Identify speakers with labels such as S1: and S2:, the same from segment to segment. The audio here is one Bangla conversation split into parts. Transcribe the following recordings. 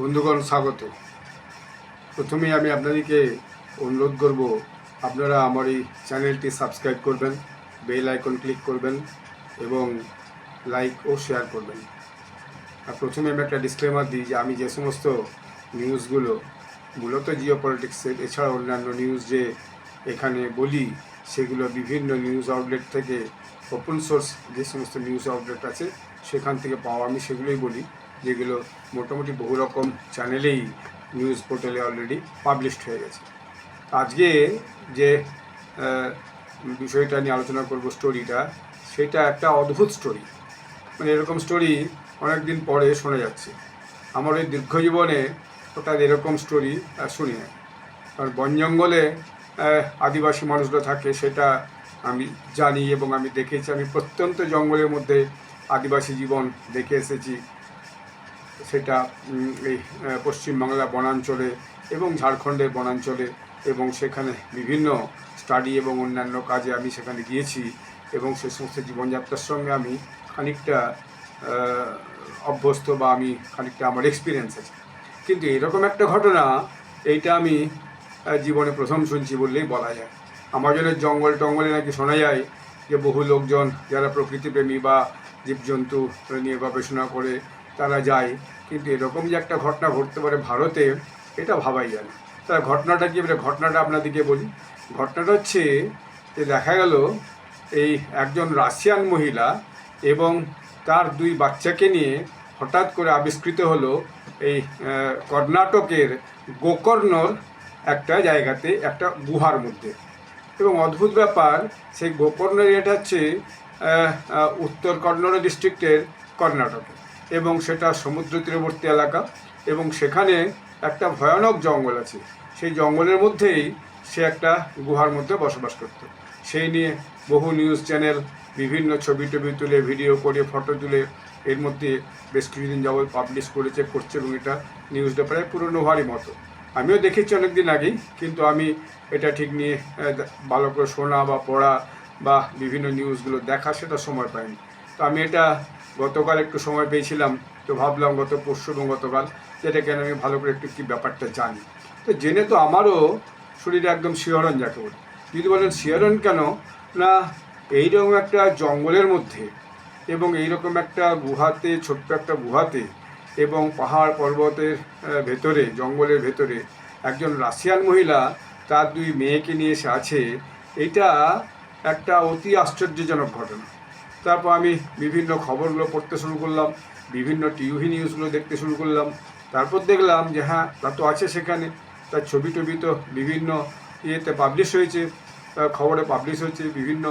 S1: বন্ধুগণ, স্বাগত। প্রথমেই আমি আপনাদেরকে অনুরোধ করব, আপনারা আমার এই চ্যানেলটি সাবস্ক্রাইব করবেন, বেল আইকন ক্লিক করবেন এবং লাইক ও শেয়ার করবেন। আর প্রথমে আমি একটা ডিসক্লেমার দিই যে আমি যে সমস্ত নিউজগুলো, মূলত জিও পলিটিক্সের এছাড়া অন্যান্য নিউজ যে এখানে বলি, সেগুলো বিভিন্ন নিউজ আউটলেট থেকে ওপেন সোর্স যে সমস্ত নিউজ আউটলেট আছে, সেখান থেকে পাওয়া আমি সেগুলোই বলি। যেগুলো মোটামুটি বহু রকম চ্যানেলেই নিউজ পোর্টালে অলরেডি পাবলিশড হয়ে গেছে। আজকে যে বিষয়টা নিয়ে আলোচনা করব স্টোরিটা সেটা একটা অদ্ভুত স্টোরি মানে এরকম স্টোরি অনেক দিন পরে শোনা যাচ্ছে। আমার এই দীর্ঘ জীবনে ওটা এরকম স্টোরি শুনি না কারণ বন জঙ্গলে আদিবাসী মানুষরা থাকে, সেটা আমি জানি এবং আমি দেখেছি। আমি প্রত্যন্ত জঙ্গলের মধ্যে আদিবাসী জীবন দেখে এসেছি। সেটা এই পশ্চিমবাংলা বনাঞ্চলে এবং ঝাড়খণ্ডের বনাঞ্চলে এবং সেখানে বিভিন্ন স্টাডি এবং অন্যান্য কাজে আমি সেখানে গিয়েছি এবং সে সমস্ত জীবনযাত্রার সঙ্গে আমি খানিকটা অভ্যস্ত বা আমি খানিকটা আমার এক্সপিরিয়েন্স আছে। কিন্তু এরকম একটা ঘটনা, এইটা আমি জীবনে প্রথম শুনছি বললেই বলা যায়। আমাজনের জঙ্গল টঙ্গলে নাকি শোনা যায় যে বহু লোকজন, যারা প্রকৃতিপ্রেমী বা জীবজন্তু নিয়ে গবেষণা করে তারা যায়, কিন্তু এরকম যে একটা ঘটনা ঘটতে পারে ভারতে, এটা ভাবাই যায় না। তার ঘটনাটা কি? এবারে ঘটনাটা আপনাদেরকে বলি। ঘটনাটা হচ্ছে যে দেখা গেল, এই একজন রাশিয়ান মহিলা এবং তার দুই বাচ্চাকে নিয়ে হঠাৎ করে আবিষ্কৃত হলো এই কর্ণাটকের গোকর্ণর একটা জায়গাতে, একটা গুহার মধ্যে। এবং অদ্ভুত ব্যাপার, সেই গোকর্ণ এরিয়াটা হচ্ছে উত্তর কন্নড় ডিস্ট্রিক্টের কর্ণাটকে। এবং সেটা সমুদ্র তীরবর্তী এলাকা এবং সেখানে একটা ভয়ানক জঙ্গল আছে। সেই জঙ্গলের মধ্যেই সে একটা গুহার মধ্যে বসবাস করত। সেই নিয়ে বহু নিউজ চ্যানেল, বিভিন্ন ছবি টবি তুলে, ভিডিও করে, ফটো তুলে এর মধ্যে বেশ কিছুদিন যাবত পাবলিশ করেছে, করছে এবং এটা নিউজটা প্রায় পুরনো হওয়ারই মতো। আমিও দেখেছি অনেক দিন আগেই, কিন্তু আমি এটা ঠিক নিয়ে ভালো করে শোনা বা পড়া বা বিভিন্ন নিউজগুলো দেখা, সেটা সময় পাইনি। তো আমি এটা গতকাল একটু সময় পেয়েছিলাম, তো ভাবলাম গত পরশু এবং গতকাল যেটা কেন আমি ভালো করে একটু কী ব্যাপারটা জানি। তো জেনে তো আমারও শরীরে একদম শিহরণ যাকে বলে। যদি বলেন শিহরণ কেন? না, এইরকম একটা জঙ্গলের মধ্যে এবং এইরকম একটা গুহাতে, ছোট্ট একটা গুহাতে এবং পাহাড় পর্বতের ভেতরে, জঙ্গলের ভেতরে একজন রাশিয়ান মহিলা, তার দুই মেয়েকে নিয়ে এসে আছে, এটা একটা অতি আশ্চর্যজনক ঘটনা। তারপর আমি বিভিন্ন খবরগুলো পড়তে শুরু করলাম, বিভিন্ন টিভি নিউজগুলো দেখতে শুরু করলাম। তারপর দেখলাম যে হ্যাঁ তা তো আছে সেখানে। তার ছবি টবি তো বিভিন্ন ইয়েতে পাবলিশ হয়েছে খবরে পাবলিশ হয়েছে, বিভিন্ন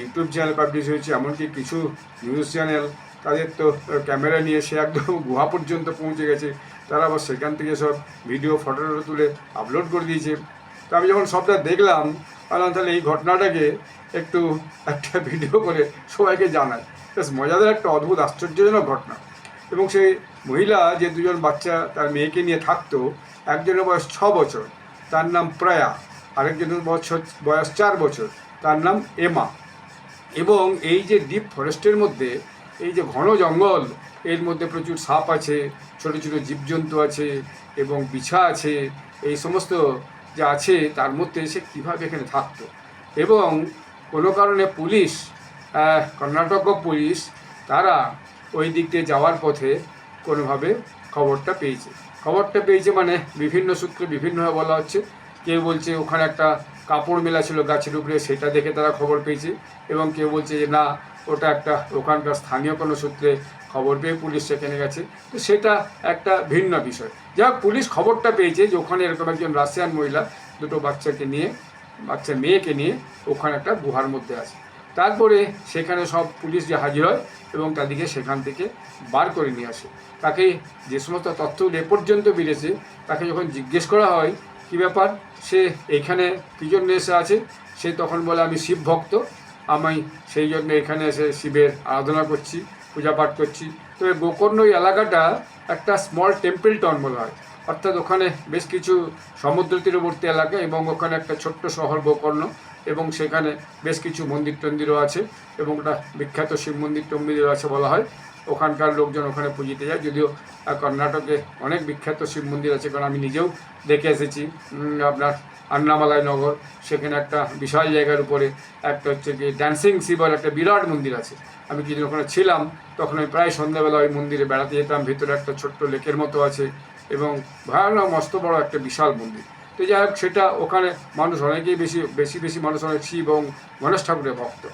S1: ইউটিউব চ্যানেল পাবলিশ হয়েছে, এমনকি কিছু নিউজ চ্যানেল তাদের তো ক্যামেরা নিয়ে সে একদম গুহা পর্যন্ত পৌঁছে গেছে। তারা আবার সেখান থেকে সব ভিডিও ফটো তুলে আপলোড করে দিয়েছে। তো আমি যখন সবটা দেখলাম বললাম তাহলে এই ঘটনাটাকে একটু একটা ভিডিও করে সবাইকে জানায় বেশ, মজাদার একটা অদ্ভুত, আশ্চর্যজনক ঘটনা। এবং সেই মহিলা যে দুজন বাচ্চা তার মেয়েকে নিয়ে থাকতো, একজনের বয়স ছ বছর, তার নাম প্রয়া, আরেকজনের বছর বয়স চার বছর, তার নাম এমা। এবং এই যে ডিপ ফরেস্টের মধ্যে, এই যে ঘন জঙ্গল, এর মধ্যে প্রচুর সাপ আছে, ছোট ছোট জীবজন্তু আছে, এবং বিছা আছে, এই সমস্ত যে আছে তার মধ্যে সে কীভাবে এখানে থাকতো। এবং কোনো কারণে পুলিশ কর্ণাটক পুলিশ তারা ওই দিক দিয়ে যাওয়ার পথে কোনোভাবে খবরটা পেয়েছে। খবরটা পেয়েছে মানে বিভিন্ন সূত্রে বিভিন্নভাবে বলা হচ্ছে। কেউ বলছে ওখানে একটা কাপড় মেলা ছিল গাছের উপরে সেটা দেখে তারা খবর পেয়েছে। এবং কেউ বলছে যে না, ওটা একটা ওখানকার স্থানীয় কোনো সূত্রে খবর পেয়ে পুলিশ সেখানে গেছে। তো সেটা একটা ভিন্ন বিষয়। যা পুলিশ খবরটা পেয়েছে যে ওখানে এরকম একজন রাশিয়ান মহিলা দুটো বাচ্চাকে নিয়ে, বাচ্চা মেয়েকে নিয়ে ওখানে একটা গুহার মধ্যে আছে। তারপরে সেখানে সব পুলিশ যে হাজির হয় এবং তাদেরকে সেখান থেকে বার করে নিয়ে আসে। তাকে যে সমস্ত তথ্যগুলো এ পর্যন্ত বেড়েছে তাকে যখন জিজ্ঞেস করা হয়, কী ব্যাপার? সে এইখানে কী জন্য এসে আছে? সে তখন বলে, আমি শিব ভক্ত আমি সেই জন্য এখানে এসে শিবের আরাধনা করছি। পূজা পাঠ করছি। তবে গোকর্ণ ওই এলাকাটা একটা স্মল টেম্পল টাউন বলা হয়। অর্থাৎ ওখানে বেশ কিছু সমুদ্র তীরবর্তী এলাকা এবং ওখানে একটা ছোট্ট শহর গোকর্ণ এবং সেখানে বেশ কিছু মন্দির টন্দিরও আছে এবং ওটা বিখ্যাত শিব মন্দির টন্দিরও আছে বলা হয়। ওখানকার লোকজন ওখানে পুজিতে যায়। যদিও কর্ণাটকে অনেক বিখ্যাত শিব মন্দির আছে, কারণ আমি নিজেও দেখে এসেছি। আপনার আন্নামালাই নগর, সেখানে একটা বিশাল জায়গার উপরে একটা হচ্ছে কি ড্যান্সিং শিবর একটা বিরাট মন্দির আছে। আমি কিছুদিন ওখানে ছিলাম, তখন আমি প্রায় সন্ধ্যাবেলা ওই মন্দিরে বেড়াতে যেতাম, ভিতরে একটা ছোট্ট লেকের মতো আছে এবং ভয়ানক, মস্ত বড় একটা বিশাল মন্দির। তো যাই হোক, সেটা ওখানে মানুষ অনেকেই বেশি বেশি বেশি মানুষ অনেক শিব এবং গণেশ ঠাকুরের ভক্ত।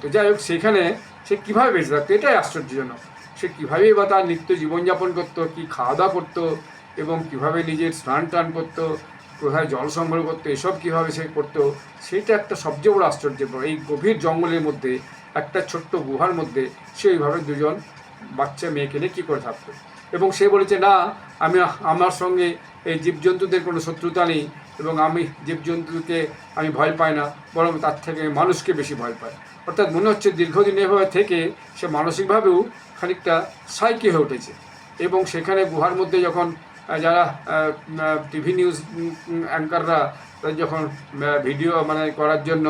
S1: তো যাই হোক, সেখানে সে কীভাবে বেঁচে থাকতো, এটাই আশ্চর্যজনক। সে কীভাবেই বা তার নিত্য জীবনযাপন করতো, কী খাওয়া দাওয়া করতো, এবং কীভাবে নিজের স্নান টান করতো, কোথায় জল সংগ্রহ করতো, এসব কীভাবে সে করতো, সেটা একটা সবচেয়ে বড় আশ্চর্য এই গভীর জঙ্গলের মধ্যে, একটা ছোট্ট গুহার মধ্যে, সে ওইভাবে দুজন বাচ্চা মেয়েকে নিয়ে কী করে থাকতো। এবং সে বলেছে, না, আমি আমার সঙ্গে এই জীবজন্তুদের কোনো শত্রুতা নেই এবং আমি জীবজন্তুকে আমি ভয় পাই না, বরং তার থেকে মানুষকে বেশি ভয় পাই। অর্থাৎ মনে হচ্ছে দীর্ঘদিন এভাবে থেকে সে মানসিকভাবেও খানিকটা সাইকে হয়ে উঠেছে। এবং সেখানে গুহার মধ্যে যখন যারা টিভি নিউজ অ্যাঙ্কাররা যখন ভিডিও মানে করার জন্য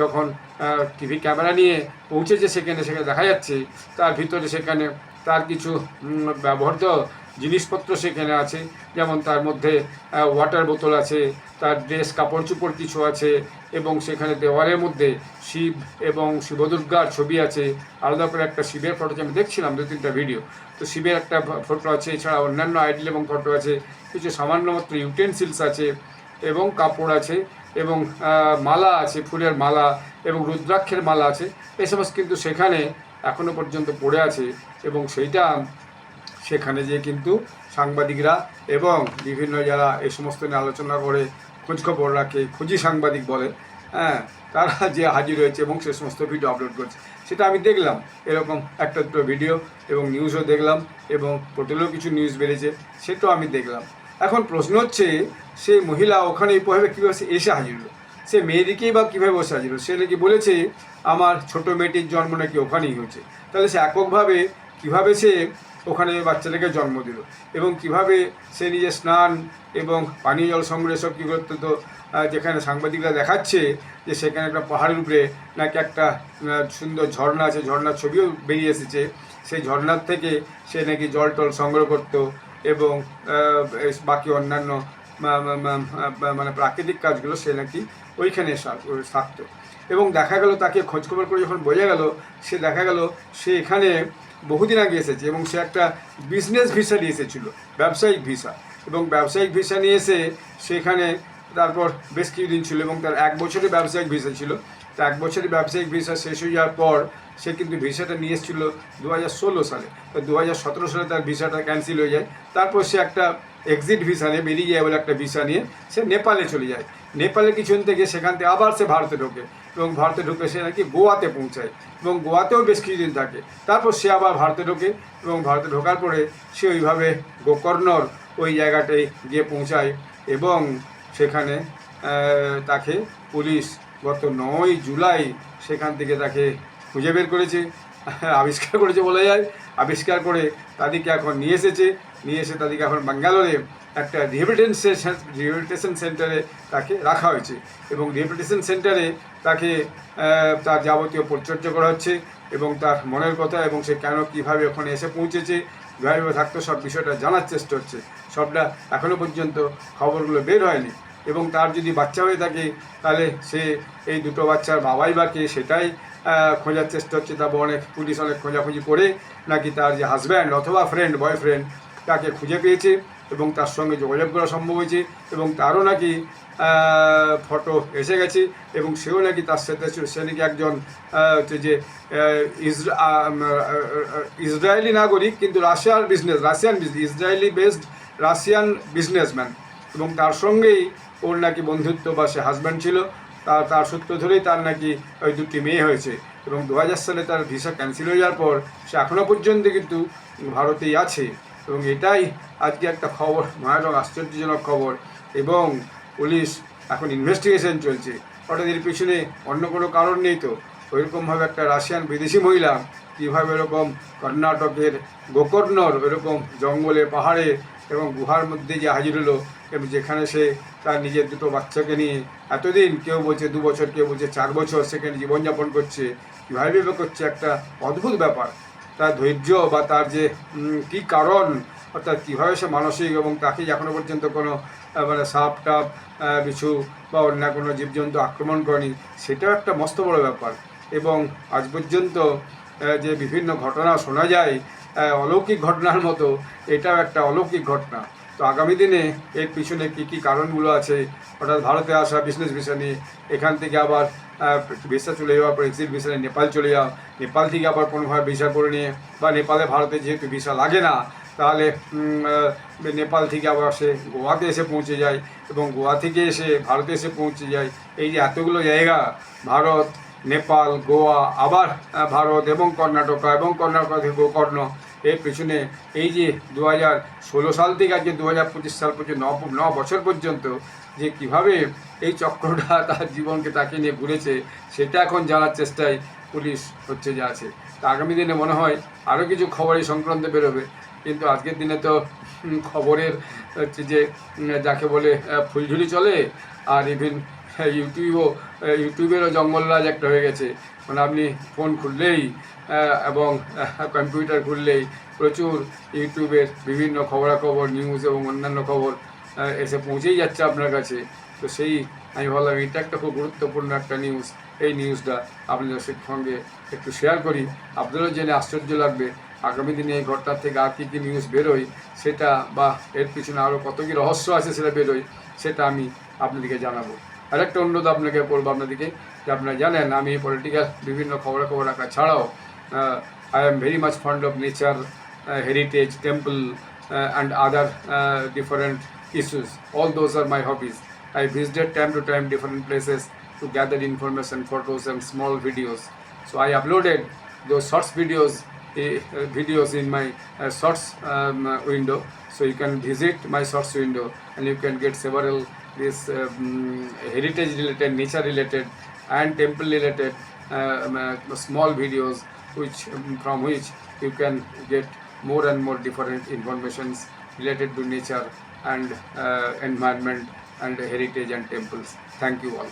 S1: যখন টিভি ক্যামেরা নিয়ে পৌঁছেছে সেখানে সেখানে দেখা যাচ্ছে, তার ভিতরে সেখানে তার কিছু ব্যবহৃত জিনিসপত্র সেখানে আছে, যেমন তার মধ্যে ওয়াটার বোতল আছে, তার ড্রেস কাপড় চোপড় কিছু আছে, এবং সেখানে দেওয়ালের মধ্যে শিব এবং শিবদুর্গার ছবি আছে, আলাদা করে একটা শিবের ফটো আমি দেখছিলাম দু তিনটা ভিডিও তো শিবের একটা ফটো আছে এছাড়া অন্যান্য আইডল এবং ফটো আছে, কিছু সামান্য মাত্র ইউটেন্সিলস আছে, এবং কাপড় আছে, এবং মালা আছে, ফুলের মালা, এবং রুদ্রাক্ষের মালা আছে এই সমস্ত কিন্তু সেখানে এখনও পর্যন্ত পড়ে আছে, এবং সেইটা সেখানে যে কিন্তু সাংবাদিকরা এবং বিভিন্ন যারা এই সমস্ত নিয়ে আলোচনা করে খোঁজখবর রাখে, খুঁজি সাংবাদিক বলে হ্যাঁ তারা যে হাজির হয়েছে এবং সে সমস্ত ভিডিও আপলোড করছে। সেটা আমি দেখলাম, এরকম একটা দুটো ভিডিও এবং নিউজও দেখলাম এবং পোর্টালেও কিছু নিউজ বেরিয়েছে, সেটাও আমি দেখলাম। এখন প্রশ্ন হচ্ছে, সেই মহিলা ওখানে কীভাবে সে এসে হাজির হলো? সে মেয়েদিকেই বা কীভাবে বসে হাজির হলো? সে নাকি বলেছে, আমার ছোট মেয়েটির জন্ম নাকি ওখানেই হয়েছে। তাহলে সে এককভাবে কীভাবে সে ওখানে বাচ্চাটাকে জন্ম দিল। এবং কীভাবে সে নিজে স্নান এবং পানীয় জল সংগ্রহ সব কী করতো তো যেখানে সাংবাদিকরা দেখাচ্ছে যে সেখানে একটা পাহাড়ের উপরে নাকি একটা সুন্দর ঝর্ণা আছে, ঝর্ণার ছবিও বেরিয়ে এসেছে। সেই ঝর্ণার থেকে সে নাকি জল টল সংগ্রহ করতো এবং বাকি অন্যান্য মানে প্রাকৃতিক কাজগুলো সে নাকি ওইখানে থাকতো। এবং দেখা গেল তাকে খোঁজখবর করে যখন বোঝা গেল, সে দেখা গেল সে এখানে বহুদিন আগে এসেছে এবং সে একটা বিজনেস ভিসা নিয়ে এসেছিল, ব্যবসায়িক ভিসা এবং ব্যবসায়িক ভিসা নিয়ে এসে সেখানে তারপর বেশ কিছুদিন ছিল এবং তার এক বছরের ব্যবসায়িক ভিসা ছিল। তা এক বছরের ব্যবসায়িক ভিসা শেষ হয়ে যাওয়ার পর সে কিন্তু ভিসাটা নিয়ে এসেছিল দু হাজার ষোলো সালে। তো দু সালে তার ভিসাটা ক্যান্সেল হয়ে যায়। তারপর সে একটা এক্সিট ভিসা নিয়ে, বেরিয়ে যায় বলে একটা ভিসা নিয়ে সে নেপালে চলে যায়। নেপালে কিছুদিন থেকে সেখান থেকে আবার সে ভারতে ঢোকে। এবং ভারতে ঢুকে সে নাকি গোয়াতে পৌঁছায় এবং গোয়াতেও বেশ কিছুদিন থাকে। তারপর সে আবার ভারতে ঢোকে এবং ভারতে ঢোকার পরে সে ওইভাবে গোকর্ণর ওই জায়গাটায় গিয়ে পৌঁছায় এবং সেখানে তাকে পুলিশ গত নয় জুলাই সেখান থেকে তাকে খুঁজে বের করেছে আবিষ্কার করেছে বলা যায়। আবিষ্কার করে তাদেরকে এখন নিয়ে এসেছে নিয়ে এসে তাদেরকে এখন ব্যাঙ্গালোরে একটা রিহেবিলিটেশন রিহেবিলিটেশন সেন্টারে তাকে রাখা হয়েছে এবং রিহেবিলিটেশন সেন্টারে তাকে তার যাবতীয় পরিচর্যা করা হচ্ছে এবং তার মনের কথা এবং সে কেন কীভাবে ওখানে এসে পৌঁছেছে, কীভাবে থাকতো, সব বিষয়টা জানার চেষ্টা হচ্ছে। সবটা এখনও পর্যন্ত খবরগুলো বের হয়নি এবং তার যদি বাচ্চা হয়ে থাকে, তাহলে সে এই দুটো বাচ্চার বাবাই বা কে সেটাই খোঁজার চেষ্টা হচ্ছে। তারপর অনেক পুলিশ অনেক খোঁজাখুঁজি করে নাকি তার যে হাজব্যান্ড অথবা ফ্রেন্ড বয়ফ্রেন্ড তাকে খুঁজে পেয়েছে এবং তার সঙ্গে যোগাযোগ করা সম্ভব হয়েছে এবং তারও নাকি ফটো এসে গেছে এবং সেও নাকি তার সাথে সে নাকি একজন হচ্ছে যে ইসরায়েলি নাগরিক, কিন্তু রাশিয়ার business Russian business Israeli based Russian businessman এবং তার সঙ্গেই ওর নাকি বন্ধুত্ব বা সে হাজব্যান্ড ছিল। তার তার সূত্র ধরেই তার নাকি ওই দুটি মেয়ে হয়েছে এবং দু হাজার সালে তার ভিসা ক্যান্সেল হয়ে যাওয়ার পর সে এখনও পর্যন্ত কিন্তু ভারতেই আছে। এবং এটাই আজকে একটা খবর, ভয়ানক, আশ্চর্যজনক খবর এবং পুলিশ এখন ইনভেস্টিগেশন চলছে। অর্থাৎ এর পিছনে অন্য কোনো কারণ নেই তো? ওইরকমভাবে একটা রাশিয়ান বিদেশি মহিলা কীভাবে এরকম কর্ণাটকের গোকর্ণর এরকম জঙ্গলে, পাহাড়ে এবং গুহার মধ্যে যে হাজির হলো এবং যেখানে সে তার নিজের দুটো বাচ্চাকে নিয়ে এতদিন কেউ বলছে দু বছর, কেউ বলছে চার বছর সেখানে জীবনযাপন করছে, কীভাবে করছে একটা অদ্ভুত ব্যাপার। তার ধৈর্য বা তার যে কি কারণ, অর্থাৎ কীভাবে সে মানসিক এবং তাকে এখনও পর্যন্ত কোনো মানে সাপ টাপ কিছু বা অন্য কোনো জীবজন্তু আক্রমণ করেনি, সেটাও একটা মস্ত বড় ব্যাপার। এবং আজ পর্যন্ত যে বিভিন্ন ঘটনা শোনা যায় অলৌকিক ঘটনার মতো, এটাও একটা অলৌকিক ঘটনা। তো আগামী দিনে এর পিছনে কী কী কারণগুলো আছে? অর্থাৎ ভারতে আসা বিজনেস ভিসা নিয়ে, এখান থেকে আবার ভিসা চলে যাওয়ার পর এক্সিট ভিসা নিয়ে নেপাল চলে যাও, নেপাল থেকে আবার কোনোভাবে ভিসা করে নিয়ে, বা নেপালে ভারতে যেহেতু ভিসা লাগে না, তাহলে নেপাল থেকে আবার সে গোয়াতে এসে পৌঁছে যায় এবং গোয়া থেকে এসে ভারতে এসে পৌঁছে যায়। এই যে এতগুলো জায়গা, ভারত, নেপাল, গোয়া, আবার ভারত এবং কর্ণাটকা এবং কর্ণাটকা থেকে গোকর্ণ এর পেছনে এই যে দু হাজার ষোলো সাল থেকে আজকে দু হাজার পঁচিশ সাল পর্যন্ত ন বছর পর্যন্ত যে কীভাবে এই চক্রটা তার জীবনকে তাকে নিয়ে ঘুরেছে সেটা এখন জানার চেষ্টায় পুলিশ হচ্ছে যা আছে। তা আগামী দিনে মনে হয় আরও কিছু খবর এই সংক্রান্তে বেরোবে। কিন্তু আজকের দিনে তো খবরের হচ্ছে যে যাকে বলে আহ, ফুলঝুরি চলে আর ইভিন ইউটিউবও আহ, ইউটিউবেরও জঙ্গলরাজ একটা হয়ে গেছে। মানে আপনি ফোন খুললেই এবং কম্পিউটার খুললেই প্রচুর ইউটিউবের বিভিন্ন খবরাখবর নিউজ এবং অন্যান্য খবর এসে পৌঁছেই যাচ্ছে আপনার কাছে। তো সেই আমি ভাবলাম, এটা একটা খুব গুরুত্বপূর্ণ একটা নিউজ এই নিউজটা আপনাদের সঙ্গে একটু শেয়ার করি। আপনাদেরও জেনে আশ্চর্য লাগবে, আগামী দিনে এই ঘটনার থেকে আর কী কী নিউজ বেরোয়, সেটা বা এর পিছনে আরও কত কী রহস্য আছে সেটা বেরোয়, সেটা আমি আপনাদেরকে জানাব। আরেকটা অনুরোধ আপনাকে বলব আপনাদেরকে যে আপনারা জানেন, আমি পলিটিক্যাল বিভিন্ন খবর খবর রাখা ছাড়াও I am very much fond of nature heritage temple and other different issues all those are my hobbies I visited time to time different places to gather information photos and small videos so I uploaded those shorts videos videos in my shorts window so you can visit my shorts window and you can get several this um, heritage related, nature related, and temple related um, uh, small videos, which um, from which you can get more and more different informations related to nature and uh, environment and heritage and temples. Thank you all.